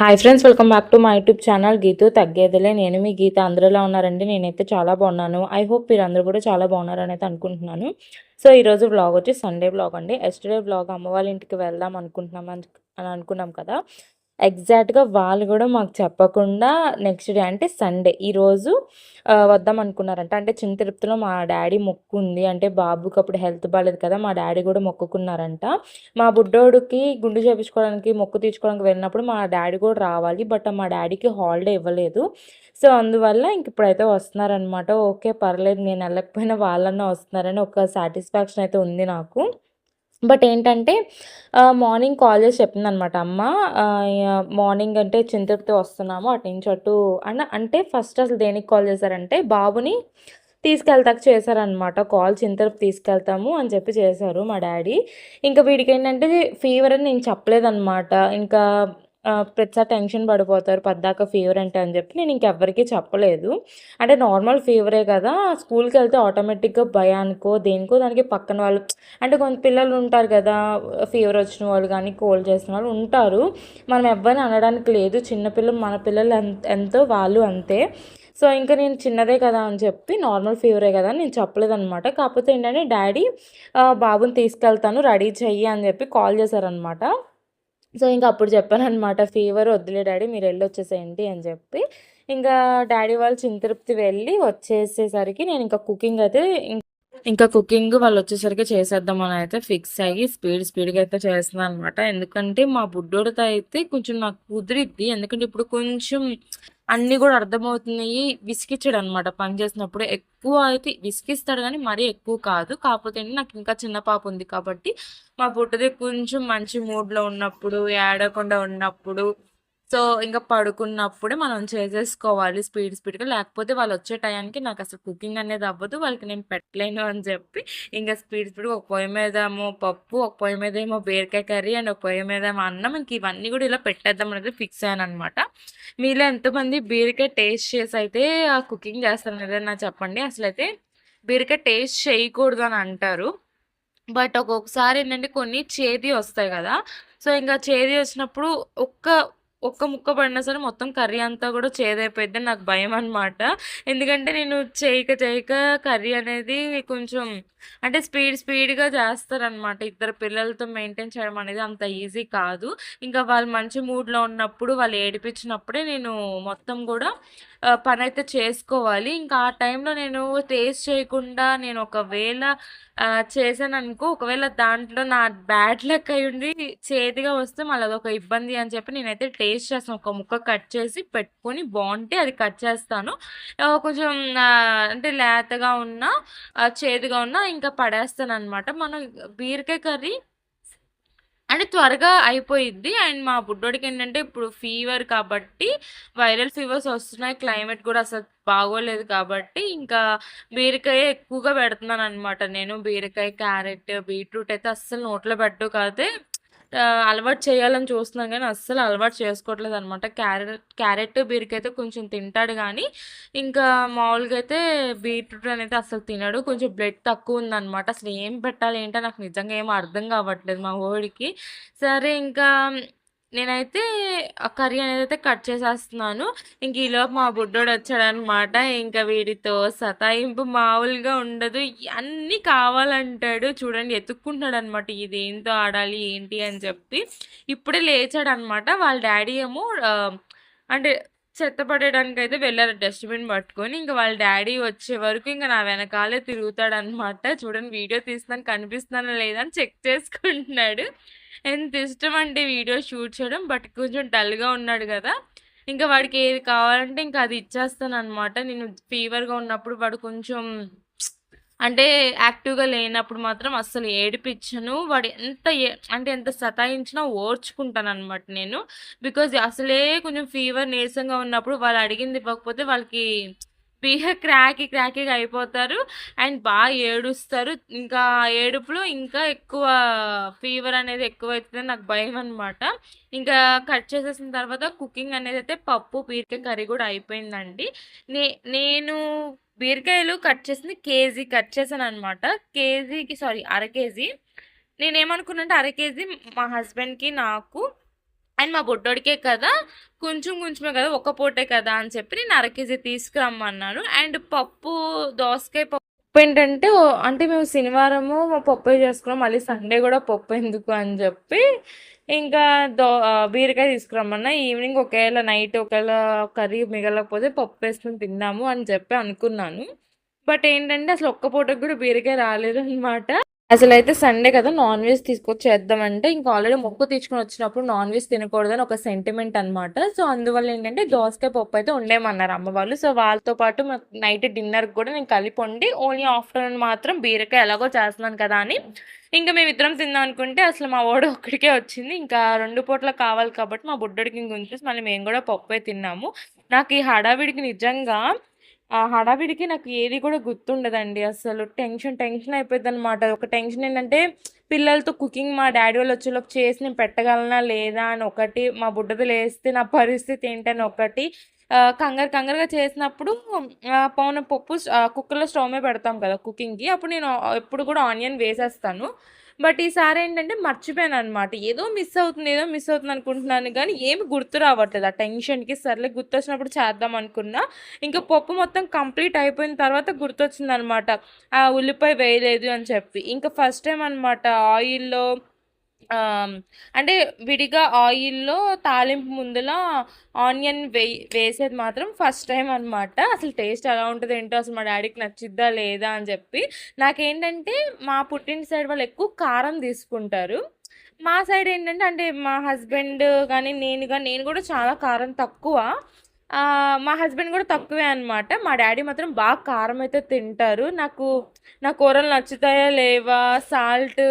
Hi friends welcome back to మా YouTube channel Geethu తగ్గేదిలే. నేను మీ గీత. అందరిలో ఉన్నారండి? నేనైతే చాలా బాగున్నాను. ఐ హోప్ మీరు అందరూ కూడా చాలా బాగున్నారని అయితే అనుకుంటున్నాను. సో ఈరోజు వ్లాగ్ వచ్చి సండే వ్లాగ్ అండి. ఎస్టర్డే బ్లాగ్ అమ్మ వాళ్ళ ఇంటికి వెళ్దాం అనుకుంటున్నాం అని అనుకున్నాం కదా. ఎగ్జాక్ట్‌గా వాళ్ళు కూడా మాకు చెప్పకుండా నెక్స్ట్ డే అంటే సండే ఈరోజు వద్దాం అనుకున్నారంట. అంటే చిన్న తిరుపతిలో మా డాడీ మొక్కుంది అంటే బాబుకి అప్పుడు హెల్త్ బాగాలేదు కదా! మా డాడీ కూడా మొక్కుకున్నారంట. మా బుడ్డోడికి గుండు చేపించుకోవడానికి, మొక్కు తీర్చుకోవడానికి వెళ్ళినప్పుడు మా డాడీ కూడా రావాలి. బట్ మా డాడీకి హాలిడే ఇవ్వలేదు. సో, అందువల్ల ఇంక ఇప్పుడైతే వస్తున్నారనమాట. ఓకే. పర్లేదు నేను వెళ్ళకపోయినా వాళ్ళన్నా వస్తున్నారని ఒక సాటిస్ఫాక్షన్ అయితే ఉంది నాకు. బట్ ఏంటంటే మార్నింగ్ కాల్ చేసి చెప్పిందనమాట అమ్మ. మార్నింగ్ అంటే చిన్న వస్తున్నాము. అటు నుంచి అటు అన అంటే ఫస్ట్ అసలు దేనికి కాల్ చేశారంటే బాబుని తీసుకెళ్తాక చేశారనమాట. కాల్ చిన్న తీసుకెళ్తాము అని చెప్పి చేశారు మా డాడీ ఇంకా వీడికి ఏంటంటే ఫీవర్ అని నేను చెప్పలేదనమాట. ఇంకా ప్రతిసారి టెన్షన్ పడిపోతారు పద్దాక ఫీవర్ అంటే అని చెప్పి నేను ఇంకెవ్వరికీ చెప్పలేదు. అంటే నార్మల్ ఫీవరే కదా! స్కూల్కి వెళ్తే ఆటోమేటిక్‌గా భయానికో, దేనికో దానికి పక్కన వాళ్ళు అంటే కొంత పిల్లలు ఉంటారు కదా! ఫీవర్ వచ్చిన వాళ్ళు కానీ కోల్డ్ చేసిన వాళ్ళు ఉంటారు. మనం ఎవ్వరిని అనడానికి లేదు. చిన్నపిల్లలు మన పిల్లలు ఎంత ఎంతో వాళ్ళు అంతే. సో, ఇంకా నేను చిన్నదే కదా అని చెప్పి నార్మల్ ఫీవరే కదా నేను చెప్పలేదనమాట. కాకపోతే ఏంటంటే డాడీ బాబుని తీసుకెళ్తాను రెడీ చెయ్యి అని చెప్పి కాల్ చేశారనమాట. సో, ఇంకా అప్పుడు చెప్పాననమాట. ఫీవర్ వద్దులే డాడీ మీరు వెళ్ళి వచ్చేసేయండి అని చెప్పి. ఇంకా డాడీ వాళ్ళు చింతృప్తి వెళ్ళి వచ్చేసేసరికి నేను ఇంకా కుకింగ్ అయితే ఇంకా కుకింగ్ వాళ్ళు వచ్చేసరికి చేసేద్దామని అయితే ఫిక్స్ అయ్యి స్పీడ్ స్పీడ్‌గా అయితే చేస్తున్నాను అనమాట ఎందుకంటే మా బుడ్డోడితో అయితే కొంచెం నాకు కుదిరిద్ది. ఎందుకంటే ఇప్పుడు కొంచెం అన్నీ కూడా అర్థమవుతున్నాయి. విసిగిచ్చాడనమాట పని చేసినప్పుడు. ఎక్కువ అయితే విసిగిస్తాడు కానీ మరీ ఎక్కువ కాదు. కాకపోతే నాకు ఇంకా చిన్న పాప ఉంది కాబట్టి మా పుట్టది కొంచెం మంచి మూడ్‌లో ఉన్నప్పుడు, ఏడకుండా ఉన్నప్పుడు సో, ఇంకా పడుకున్నప్పుడే మనం చేసేసుకోవాలి స్పీడ్ స్పీడ్‌గా. లేకపోతే వాళ్ళు వచ్చే టైంకి టయానికి అసలు కుకింగ్ అనేది అవ్వదు. వాళ్ళకి నేను పెట్టలేను అని చెప్పి ఇంకా స్పీడ్ స్పీడ్‌గా ఒక పొయ్యి మీదేమో పప్పు, ఒక పొయ్యి మీదేమో బీరకాయ కర్రీ అండ్ ఒక పొయ్యి మీద ఏమో అన్నం. ఇంక ఇవన్నీ కూడా ఇలా పెట్టేద్దాం అనేది ఫిక్స్ అయ్యాను అనమాట మీలో ఎంతమంది బీరకాయ టేస్ట్ చేసి అయితే ఆ కుకింగ్ చేస్తారనేది నాకు చెప్పండి. అసలైతే బీరకాయ టేస్ట్ చేయకూడదు అని అంటారు. బట్ ఒక్కొక్కసారి ఏంటంటే కొన్ని చేది వస్తాయి కదా సో, ఇంకా చేది వచ్చినప్పుడు ఒక్క ఒక్క ముక్క పడినా సరే మొత్తం కర్రీ అంతా కూడా చేదైపోయింది నాకు భయం అనమాట ఎందుకంటే నేను చేయక చేయక కర్రీ అనేది కొంచెం అంటే స్పీడ్ స్పీడ్‌గా చేస్తారనమాట. ఇద్దరు పిల్లలతో మెయింటైన్ చేయడం అనేది అంత ఈజీ కాదు. ఇంకా వాళ్ళు మంచి మూడ్‌లో ఉన్నప్పుడు, వాళ్ళు ఏడిపించినప్పుడే నేను మొత్తం కూడా పని పనైతే చేసుకోవాలి. ఇంకా ఆ టైంలో నేను టేస్ట్ చేయకుండా నేను ఒకవేళ చేశాననుకో ఒకవేళ దాంట్లో నా బ్యాడ్ లక్ అయ్యుండి చేదుగా వస్తే మళ్ళీ అదొక ఇబ్బంది అని చెప్పి నేనైతే టేస్ట్ చేస్తాను. ఒక ముక్క కట్ చేసి పెట్టుకొని బాగుంటే అది కట్ చేస్తాను. కొంచెం అంటే లేతగా ఉన్నా, చేదుగా ఉన్నా ఇంకా పడేస్తాను అనమాట మనం బీరకాయ కర్రీ అంటే త్వరగా అయిపోయింది అండ్ మా బుడ్డోడికి ఏంటంటే ఇప్పుడు ఫీవర్ కాబట్టి వైరల్ ఫీవర్స్ వస్తున్నాయి. క్లైమేట్ కూడా అసలు బాగోలేదు కాబట్టి ఇంకా బీరకాయ ఎక్కువగా పెడుతున్నాను అనమాట నేను. బీరకాయ, క్యారెట్, బీట్రూట్ అయితే అస్సలు నోట్లో పెట్టు కాదే అలవాటు చేయాలని చూస్తున్నాం కానీ అస్సలు అలవాటు చేసుకోవట్లేదు అనమాట క్యారెట్ క్యారెట్, బీరకైతే అయితే కొంచెం తింటాడు కానీ ఇంకా మామూలుగా అయితే బీట్రూట్ అనేది అస్సలు తినడు. కొంచెం బ్లడ్ తక్కువ ఉందనమాట. అసలు ఏం పెట్టాలి ఏంటో నాకు నిజంగా ఏం అర్థం కావట్లేదు మా ఓడికి. సరే ఇంకా నేనైతే ఆ కర్రీ అయితే కట్ చేసేస్తున్నాను. ఇంక ఈలోపు మా బుడ్డోడు వచ్చాడనమాట ఇంకా వీడితో సతాయింపు మామూలుగా ఉండదు. అన్నీ కావాలంటాడు. చూడండి ఎతుక్కుంటున్నాడనమాట. ఇదేంతో ఆడాలి ఏంటి అని చెప్పి. ఇప్పుడే లేచాడనమాట. వాళ్ళ డాడీ ఏమో అంటే చెత్త పట్టడానికి అయితే వెళ్ళారు డస్ట్‌బిన్ పట్టుకొని. ఇంకా వాళ్ళ డాడీ వచ్చే వరకు ఇంకా నా వెనకాలే తిరుగుతాడనమాట. చూడండి వీడియో తీస్తున్నాను కనిపిస్తానా లేదా అని చెక్ చేసుకుంటున్నాడు. ఎంత ఇష్టం అంటే వీడియో షూట్ చేయడం. బట్ కొంచెం డల్‌గా ఉన్నాడు కదా ఇంకా వాడికి ఏది కావాలంటే ఇంకా అది ఇచ్చేస్తాను అనమాట నేను ఫీవర్‌గా ఉన్నప్పుడు వాడు కొంచెం అంటే యాక్టివ్‌గా లేనప్పుడు మాత్రం అస్సలు ఏడిపించను వాడు ఎంత అంటే ఎంత సతాయించినా ఓర్చుకుంటాను అనమాట నేను. బికాజ్ అసలే కొంచెం ఫీవర్, నీరసంగా ఉన్నప్పుడు వాళ్ళు అడిగింది ఇవ్వకపోతే వాళ్ళకి బిహ క్రాకి క్రాకీగా అయిపోతారు. అండ్ బాగా ఏడుస్తారు. ఇంకా ఏడుపులో ఇంకా ఎక్కువ ఫీవర్ అనేది ఎక్కువ అవుతుంది నాకు భయం అనమాట ఇంకా కట్ చేసేసిన తర్వాత కుకింగ్ అనేది అయితే పప్పు, బీరకాయ కర్రీ కూడా అయిపోయిందండి. నే నేను బీరకాయలు కట్ చేసింది కేజీ కట్ చేశాననమాట. కేజీకి సారీ అర కేజీ. నేనేమనుకున్నానంటే అర కేజీ మా హస్బెండ్‌కి, నాకు అండ్ మా బొడ్డోడికే కదా కొంచెం కొంచెమే కదా ఒక్క పూటే కదా అని చెప్పి నేను అర కేజీ తీసుకురమ్మన్నాను. అండ్ పప్పు దోసకాయ పప్పు ఏంటంటే అంటే మేము శనివారము మా పప్పు చేసుకున్నాం మళ్ళీ సండే కూడా పప్పు ఎందుకు అని చెప్పి ఇంకా దో బీరకాయ తీసుకురమ్మన్నా. ఈవినింగ్ ఒకవేళ నైట్ ఒకవేళ కర్రీ మిగలకపోతే పప్పు వేసుకుని తిన్నాము అని చెప్పి అనుకున్నాను. బట్ ఏంటంటే అసలు ఒక్క పూటకు కూడా బీరకాయ రాలేదు అనమాట అసలు అయితే సండే కదా నాన్ వెజ్ తీసుకొచ్చి చేద్దామంటే ఇంకా ఆల్రెడీ మొక్కు తీసుకొని వచ్చినప్పుడు నాన్ వెజ్ తినకూడదని ఒక సెంటిమెంట్ అనమాట సో అందువల్ల ఏంటంటే దోసకాయ పప్పు అయితే ఉండేమన్నారు అమ్మ వాళ్ళు. సో వాళ్ళతో పాటు నైట్ డిన్నర్ కూడా నేను కలిపి వండి ఓన్లీ ఆఫ్టర్నూన్ మాత్రం బీరకాయ ఎలాగో చేస్తున్నాను కదా అని. ఇంకా మేము ఇద్దరం తిందాం అనుకుంటే అసలు మా ఓడ ఒక్కడికే వచ్చింది. ఇంకా రెండు పూట్ల కావాలి కాబట్టి మా బుడ్డడికి ఇంకొంచేసి మళ్ళీ మేము కూడా పప్పు తిన్నాము. నాకు ఈ హడావిడికి నిజంగా ఆ హడావిడికి నాకు ఏది కూడా గుర్తుండదండి. అసలు టెన్షన్ టెన్షన్ అయిపోయింది అనమాట ఒక టెన్షన్ ఏంటంటే పిల్లలతో కుకింగ్ మా డాడీ వాళ్ళు వచ్చేలోపు చేసి నేను పెట్టగలనా లేదా అని ఒకటి మా బుడ్డది లేస్తే నా పరిస్థితి ఏంటని ఒకటి కంగారు కంగారుగా చేసినప్పుడు పౌన పప్పు కుక్కర్లో స్టవ్ మీద పెడతాం కదా కుకింగ్కి అప్పుడు నేను ఎప్పుడు కూడా ఆనియన్ వేసేస్తాను. బట్ ఈసారి ఏంటంటే మర్చిపోయాను అనమాట ఏదో మిస్ అవుతుంది ఏదో మిస్ అవుతుంది అనుకుంటున్నాను కానీ ఏమి గుర్తు రావట్లేదు. ఆ టెన్షన్కి సర్లే గుర్తొచ్చినప్పుడు చేద్దాం అనుకున్నా. ఇంకా పప్పు మొత్తం కంప్లీట్ అయిపోయిన తర్వాత గుర్తొచ్చింది అనమాట ఆ ఉల్లిపాయ వేయలేదు అని చెప్పి. ఇంకా ఫస్ట్ టైం అనమాట ఆయిల్లో అంటే విడిగా ఆయిల్లో తాలింపు ముందులా ఆనియన్ వే వేసేది మాత్రం ఫస్ట్ టైం అనమాట అసలు టేస్ట్ ఎలా ఉంటుంది ఏంటో అసలు మా డాడీకి నచ్చిద్దా లేదా అని చెప్పి. నాకేంటంటే మా పుట్టిన సైడ్ వాళ్ళు ఎక్కువ కారం తీసుకుంటారు. మా సైడ్ ఏంటంటే అంటే మా హస్బెండ్ కానీ నేను కానీ నేను కూడా చాలా కారం తక్కువ. మా హస్బెండ్ కూడా తక్కువే అనమాట మా డాడీ మాత్రం బాగా కారం అయితే తింటారు. నాకు నా కూరలు నచ్చుతాయా లేవా సాల్ట్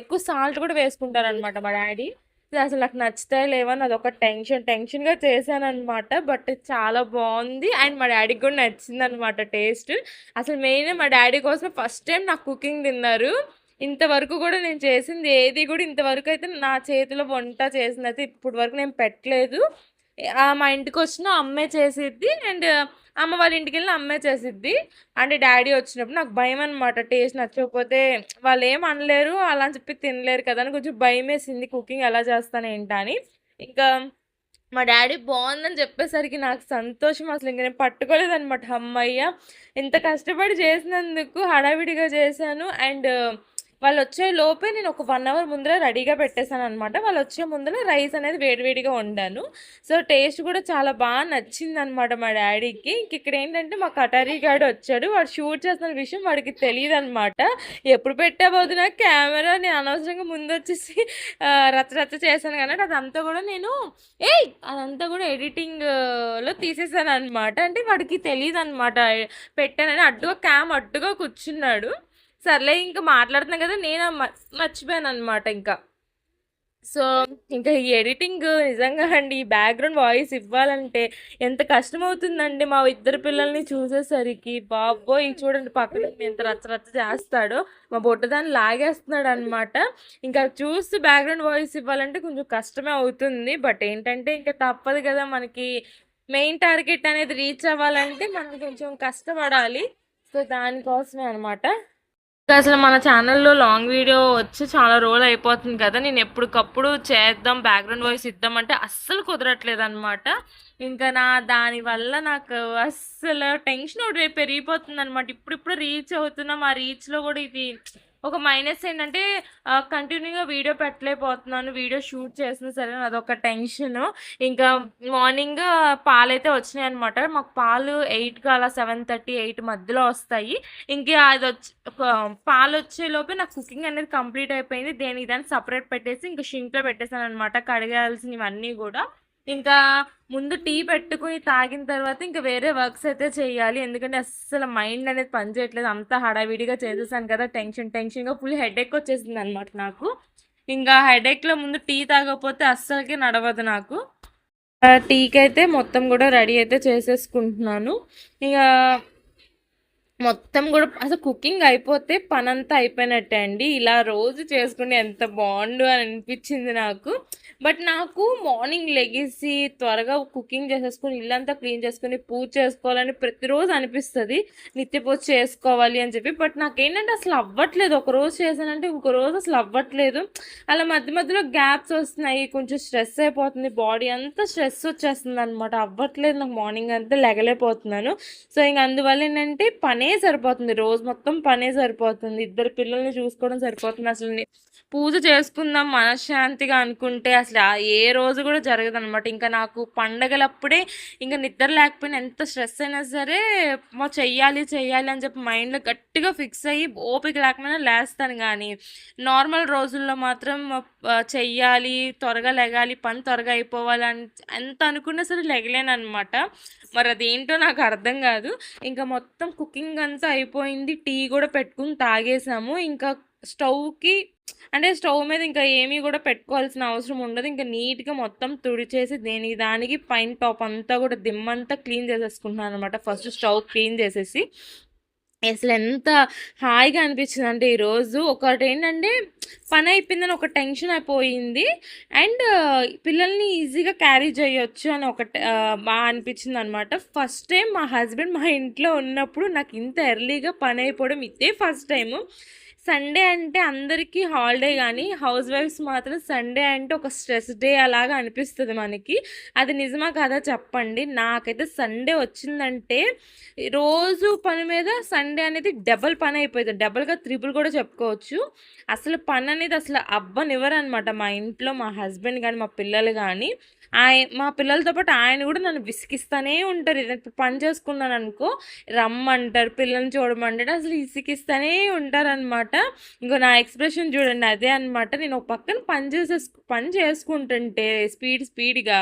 ఎక్కువ సాల్ట్ కూడా వేసుకుంటారు అనమాట మా డాడీ. అసలు నాకు నచ్చుతాయా లేవా అని ఒక టెన్షన్. టెన్షన్గా చేశాను అనమాట బట్ చాలా బాగుంది. అండ్ మా డాడీకి కూడా నచ్చింది అనమాట టేస్ట్. అసలు మెయిన్ మా డాడీ కోసం ఫస్ట్ టైం నాకు కుకింగ్ తిన్నారు. ఇంతవరకు కూడా నేను చేసింది ఏది కూడా ఇంతవరకు అయితే నా చేతిలో వంట చేసింది అయితే ఇప్పటి వరకు నేను పెట్టలేదు. మా ఇంటికి వచ్చిన అమ్మే చేసిద్ది అండ్ అమ్మ వాళ్ళ ఇంటికి వెళ్ళిన అమ్మే చేసిద్ది. అంటే డాడీ వచ్చినప్పుడు నాకు భయం అనమాట టేస్ట్ నచ్చకపోతే వాళ్ళు ఏం అనలేరు అలా అని చెప్పి తినలేరు కదా అని కొంచెం భయం వేసింది. కుకింగ్ ఎలా చేస్తాను ఏంటని అని. ఇంకా మా డాడీ బాగుందని చెప్పేసరికి నాకు సంతోషం అసలు. ఇంక నేను పట్టుకోలేదనమాట అమ్మయ్య ఇంత కష్టపడి చేసినందుకు హడావిడిగా చేశాను. అండ్ వాళ్ళు వచ్చే లోపే నేను ఒక వన్ అవర్ ముందర రెడీగా పెట్టేశాను అనమాట వాళ్ళు వచ్చే ముందర రైస్ అనేది వేడివేడిగా వండాను. సో టేస్ట్ కూడా చాలా బాగా నచ్చింది అనమాట మా డాడీకి. ఇంక ఇక్కడ ఏంటంటే మా కటారీ గాడు వచ్చాడు. వాడు షూట్ చేస్తున్న విషయం వాడికి తెలియదు అనమాట ఎప్పుడు పెట్టబోదు నా కెమెరా నేను అనవసరంగా ముందు వచ్చేసి రచ్చరచ్చ రచ్చ రచ్చ చేశాను కానీ అదంతా కూడా నేను ఏయ్! అదంతా కూడా ఎడిటింగ్లో తీసేసాను అనమాట అంటే వాడికి తెలియదు అనమాట పెట్టానని అడ్డుగా క్యామ్ అడ్డుగా కూర్చున్నాడు. సర్లే ఇంకా మాట్లాడుతున్నా కదా నేను మర్చిపోయాను అనమాట ఇంకా. సో ఇంకా ఈ ఎడిటింగ్ నిజంగా అండి ఈ బ్యాక్గ్రౌండ్ వాయిస్ ఇవ్వాలంటే ఎంత కష్టం అవుతుందండి మా ఇద్దరు పిల్లల్ని చూసేసరికి. బాబోయ్ చూడండి పక్కన ఎంత రచ్చ రచ్చ చేస్తాడో. మా బొట్టదాన్ని లాగేస్తున్నాడు అనమాట ఇంకా చూస్తూ బ్యాక్గ్రౌండ్ వాయిస్ ఇవ్వాలంటే కొంచెం కష్టమే అవుతుంది. బట్ ఏంటంటే ఇంకా తప్పదు కదా మనకి. మెయిన్ టార్గెట్ అనేది రీచ్ అవ్వాలంటే మనం కొంచెం కష్టపడాలి. సో దానికోసమే అనమాట అసలు మన ఛానల్లో లాంగ్ వీడియో వచ్చి చాలా రోజులు అయిపోతుంది కదా నేను ఎప్పటికప్పుడు చేద్దాం బ్యాక్గ్రౌండ్ వాయిస్ ఇద్దాం అంటే అస్సలు కుదరట్లేదు అనమాట ఇంకా నా దానివల్ల నాకు అస్సలు టెన్షన్ ఒకటి పెరిగిపోతుంది అనమాట ఇప్పుడిప్పుడు రీచ్ అవుతున్నాం ఆ రీచ్లో కూడా ఇది ఒక మైనస్ ఏంటంటే కంటిన్యూగా వీడియో పెట్టలేకపోతున్నాను వీడియో షూట్ చేసిన సరే అదొక టెన్షన్. ఇంకా మార్నింగ్ పాలైతే వచ్చినాయి అనమాట మాకు పాలు ఎయిట్కి అలా సెవెన్ థర్టీ ఎయిట్ మధ్యలో వస్తాయి. ఇంకా అది వచ్చి పాలు వచ్చేలోపే నాకు కుకింగ్ అనేది కంప్లీట్ అయిపోయింది. దేనికి దాన్ని సపరేట్ పెట్టేసి ఇంకా షింక్లో పెట్టేశాను అనమాట కడగాల్సినవన్నీ కూడా. ఇంకా ముందు టీ పెట్టుకుని తాగిన తర్వాత ఇంకా వేరే వర్క్స్ అయితే చేయాలి. ఎందుకంటే అస్సలు మైండ్ అనేది పనిచేయట్లేదు అంతా హడావిడిగా చేసేసాను కదా. టెన్షన్ టెన్షన్గా ఫుల్ హెడేక్ వచ్చేసింది అనమాట నాకు. ఇంకా హెడేక్లో ముందు టీ తాగకపోతే అస్సలకి నడవదు నాకు. ఆ, టీకి అయితే మొత్తం కూడా రెడీ అయితే చేసేసుకుంటున్నాను. ఇక మొత్తం కూడా అసలు కుకింగ్ అయిపోతే పనంతా అయిపోయినట్టే అండి. ఇలా రోజు చేసుకుంటే ఎంత బాగుండు అని అనిపించింది నాకు. బట్ నాకు మార్నింగ్ లెగిసి త్వరగా కుకింగ్ చేసేసుకొని ఇల్లంతా క్లీన్ చేసుకుని పూజ చేసుకోవాలని ప్రతిరోజు అనిపిస్తుంది. నిత్య పూజ చేసుకోవాలి అని చెప్పి. బట్ నాకేంటంటే అసలు అవ్వట్లేదు. ఒక రోజు చేశానంటే ఇంకో రోజు అసలు అవ్వట్లేదు. అలా మధ్య మధ్యలో గ్యాప్స్ వస్తున్నాయి. కొంచెం స్ట్రెస్ అయిపోతుంది. బాడీ అంతా స్ట్రెస్ వచ్చేస్తుంది అనమాట అవ్వట్లేదు నాకు మార్నింగ్ అంతా లెగలేకపోతున్నాను. సో ఇంక అందువల్ల ఏంటంటే పనే సరిపోతుంది. రోజు మొత్తం పనే సరిపోతుంది. ఇద్దరు పిల్లల్ని చూసుకోవడం సరిపోతుంది. అసలు పూజ చేసుకుందాం మనశ్శాంతిగా అనుకుంటే అసలు అసలు ఏ రోజు కూడా జరగదు అనమాట ఇంకా నాకు పండగలప్పుడే ఇంకా నిద్ర లేకపోయినా ఎంత స్ట్రెస్ అయినా సరే మా చెయ్యాలి చెయ్యాలి అని చెప్పి మైండ్లో గట్టిగా ఫిక్స్ అయ్యి ఓపిక లేకపోయినా లేస్తాను కానీ నార్మల్ రోజుల్లో మాత్రం చెయ్యాలి త్వరగా లెగాలి పని త్వరగా అయిపోవాలి అని ఎంత అనుకున్నా సరే లెగలేను అనమాట మరి అదేంటో నాకు అర్థం కాదు. ఇంకా మొత్తం కుకింగ్ అంతా అయిపోయింది. టీ కూడా పెట్టుకుని తాగేసాము. ఇంకా స్టవ్కి అంటే స్టవ్ మీద ఇంకా ఏమీ కూడా పెట్టుకోవాల్సిన అవసరం ఉండదు. ఇంకా నీట్గా మొత్తం తుడిచేసి దేనికి దానికి పైన టాప్ అంతా కూడా దిమ్మంతా క్లీన్ చేసేసుకుంటున్నాను అనమాట ఫస్ట్ స్టవ్ క్లీన్ చేసేసి అసలు ఎంత హాయిగా అనిపించింది అంటే ఈరోజు ఒకటి ఏంటంటే పని అయిపోయిందని ఒక టెన్షన్ అయిపోయింది. అండ్ పిల్లల్ని ఈజీగా క్యారీ చేయొచ్చు అని ఒక బాగా అనిపించింది అనమాట ఫస్ట్ టైం మా హస్బెండ్ మా ఇంట్లో ఉన్నప్పుడు నాకు ఇంత ఎర్లీగా పని అయిపోవడం ఇదే ఫస్ట్ టైము. సండే అంటే అందరికీ హాలిడే కానీ హౌస్ వైఫ్స్ మాత్రం సండే అంటే ఒక స్ట్రెస్ డే అలాగా అనిపిస్తుంది మనకి. అది నిజమా కాదా చెప్పండి. నాకైతే సండే వచ్చిందంటే రోజు పని మీద సండే అనేది డబల్ పని అయిపోతుంది డబల్గా త్రిపుల్ కూడా చెప్పుకోవచ్చు. అసలు పని అనేది అసలు అవ్వనివ్వరు అనమాట మా ఇంట్లో మా హస్బెండ్ కానీ మా పిల్లలు కానీ ఆయన మా పిల్లలతో పాటు ఆయన కూడా నన్ను విసిగిస్తూనే ఉంటారు. ఏదైనా ఇప్పుడు పని చేసుకున్నాను అనుకో రమ్మంటారు పిల్లల్ని చూడమంటారు అసలు విసిగిస్తూనే ఉంటారనమాట ఇంకో నా ఎక్స్ప్రెషన్ చూడండి అదే అనమాట నేను ఒక పక్కన పని చేసే పని చేసుకుంటుంటే స్పీడ్ స్పీడ్గా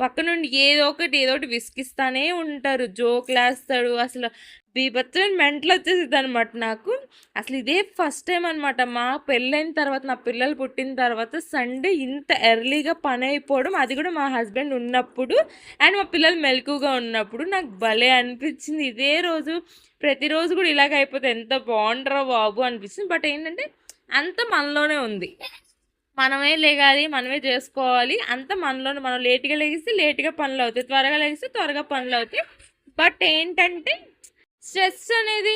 పక్క నుండి ఏదో ఒకటి ఏదో ఒకటి విసిగిస్తూనే ఉంటారు. జోక్లేస్తాడు. అసలు బీభత్సమైన మెంటలు వచ్చేసింది అనమాట నాకు. అసలు ఇదే ఫస్ట్ టైం అనమాట మా పెళ్ళైన తర్వాత నా పిల్లలు పుట్టిన తర్వాత సండే ఇంత ఎర్లీగా పని అయిపోవడం అది కూడా మా హస్బెండ్ ఉన్నప్పుడు అండ్ మా పిల్లలు మెలకుగా ఉన్నప్పుడు నాకు భలే అనిపించింది. ఇదే రోజు ప్రతిరోజు కూడా ఇలాగ అయిపోతే ఎంత బాగుండరా బాబు అనిపించింది బట్ ఏంటంటే అంత మనలోనే ఉంది. మనమే లేగాలి మనమే చేసుకోవాలి. అంత మనలోనే మనం లేట్గా లేగిస్తే లేట్గా పనులు అవుతాయి త్వరగా లేగిస్తే త్వరగా పనులు అవుతాయి. బట్ ఏంటంటే స్ట్రెస్ అనేది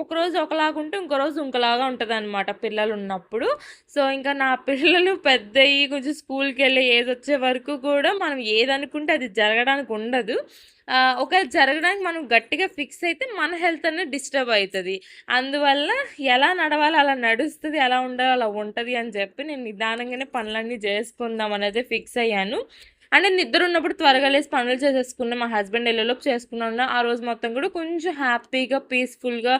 ఒకరోజు ఒకలాగా ఉంటే ఇంకో రోజు ఇంకోలాగా ఉంటుంది అనమాట పిల్లలు ఉన్నప్పుడు సో ఇంకా నా పిల్లలు పెద్ద కొంచెం స్కూల్కి వెళ్ళి ఏది వచ్చే వరకు కూడా మనం ఏదనుకుంటే అది జరగడానికి ఉండదు. ఒకవేళ జరగడానికి మనం గట్టిగా ఫిక్స్ అయితే మన హెల్త్ అనేది డిస్టర్బ్ అవుతుంది. అందువల్ల ఎలా నడవాలో అలా నడుస్తుంది ఎలా ఉండాలో అలా ఉంటుంది అని చెప్పి నేను నిదానంగానే పనులన్నీ చేసుకుందాం అనేది ఫిక్స్ అయ్యాను. అంటే నిద్ర ఉన్నప్పుడు త్వరగా లేసి పనులు చేసేసుకున్నా మా హస్బెండ్ వెళ్ళలోపు చేసుకున్నాను ఆ రోజు మొత్తం కూడా కొంచెం హ్యాపీగా పీస్ఫుల్గా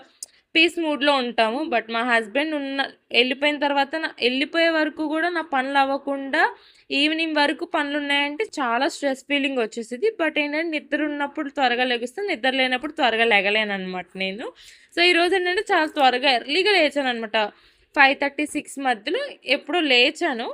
పీస్ మూడ్లో ఉంటాము. బట్ మా హస్బెండ్ ఉన్న వెళ్ళిపోయిన తర్వాత నా వెళ్ళిపోయే వరకు కూడా నా పనులు అవ్వకుండా ఈవినింగ్ వరకు పనులు ఉన్నాయంటే చాలా స్ట్రెస్ ఫీలింగ్ వచ్చేసింది. బట్ ఏంటంటే నిద్ర ఉన్నప్పుడు త్వరగా లెగుస్తాను నిద్ర లేనప్పుడు త్వరగా లెగలేను అనమాట నేను. సో ఈరోజు ఏంటంటే చాలా త్వరగా ఎర్లీగా లేచాను అనమాట ఫైవ్ థర్టీ సిక్స్ మధ్యలో ఎప్పుడో లేచాను.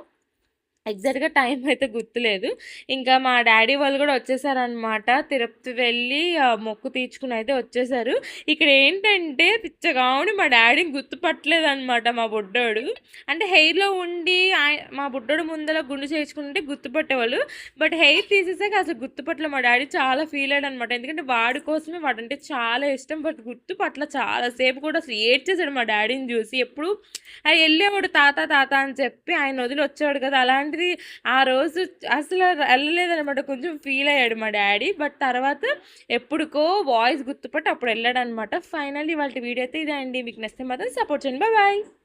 ఎగ్జాక్ట్గా టైం అయితే గుర్తులేదు. ఇంకా మా డాడీ వాళ్ళు కూడా వచ్చేసారనమాట తిరుపతి వెళ్ళి ఆ, మొక్కు తీర్చుకుని అయితే వచ్చేసారు. ఇక్కడ ఏంటంటే పిచ్చగావుని మా డాడీని గుర్తుపట్టలేదు అనమాట మా బుడ్డోడు. అంటే హెయిర్లో ఉండి మా బుడ్డోడు ముందర గుండు చేయించుకుంటే గుర్తుపట్టేవాళ్ళు. బట్ హెయిర్ తీసేసాక అసలు గుర్తుపట్ల మా డాడీ చాలా ఫీల్ అయ్యాడు అనమాట ఎందుకంటే వాడి కోసమే వాడంటే చాలా ఇష్టం. బట్ గుర్తుపట్ల చాలాసేపు కూడా అసలు ఏడ్చేసాడు మా డాడీని చూసి. ఎప్పుడు అది వెళ్ళేవాడు తాత తాత అని చెప్పి ఆయన వదిలి వచ్చేవాడు కదా అలాంటిది ఆ రోజు అసలు వెళ్ళలేదనమాట కొంచెం ఫీల్ అయ్యాడు మా డాడీ. బట్ తర్వాత ఎప్పుడుకో వాయిస్ గుర్తుపట్టి అప్పుడు వెళ్ళాడు అనమాట ఫైనల్లీ వాళ్ళ వీడియో అయితే ఇదే అండి. మీకు నచ్చితే మాత్రం సపోర్ట్ చేయండి. బాయ్.